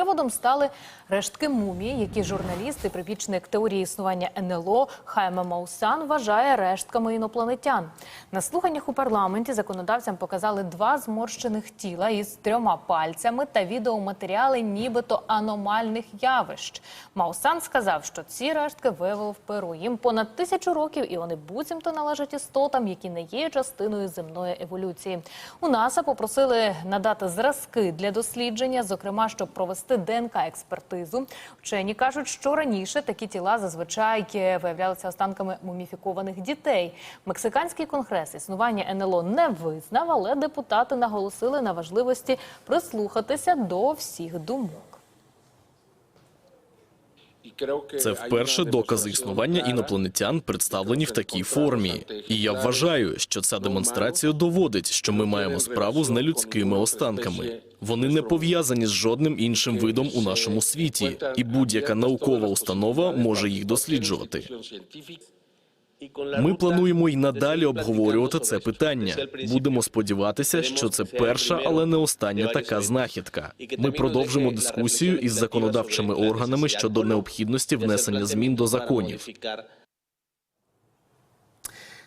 Приводом стали рештки мумії, які журналісти, припічник теорії існування НЛО Хайме Маусан вважає рештками інопланетян. На слуханнях у парламенті законодавцям показали два зморщених тіла із трьома пальцями та відеоматеріали, нібито аномальних явищ. Маусан сказав, що ці рештки виявили в Перу. Їм понад тисячу років, і вони буцімто належать істотам, які не є частиною земної еволюції. У НАСА попросили надати зразки для дослідження, зокрема, щоб провести ДНК-експертизу. Вчені кажуть, що раніше такі тіла зазвичай виявлялися останками муміфікованих дітей. Мексиканський конгрес існування НЛО не визнав, але депутати наголосили на важливості прислухатися до всіх думок. Це вперше докази існування інопланетян представлені в такій формі. І я вважаю, що ця демонстрація доводить, що ми маємо справу з нелюдськими останками. Вони не пов'язані з жодним іншим видом у нашому світі, і будь-яка наукова установа може їх досліджувати. Ми плануємо й надалі обговорювати це питання. Будемо сподіватися, що це перша, але не остання така знахідка. Ми продовжимо дискусію із законодавчими органами щодо необхідності внесення змін до законів.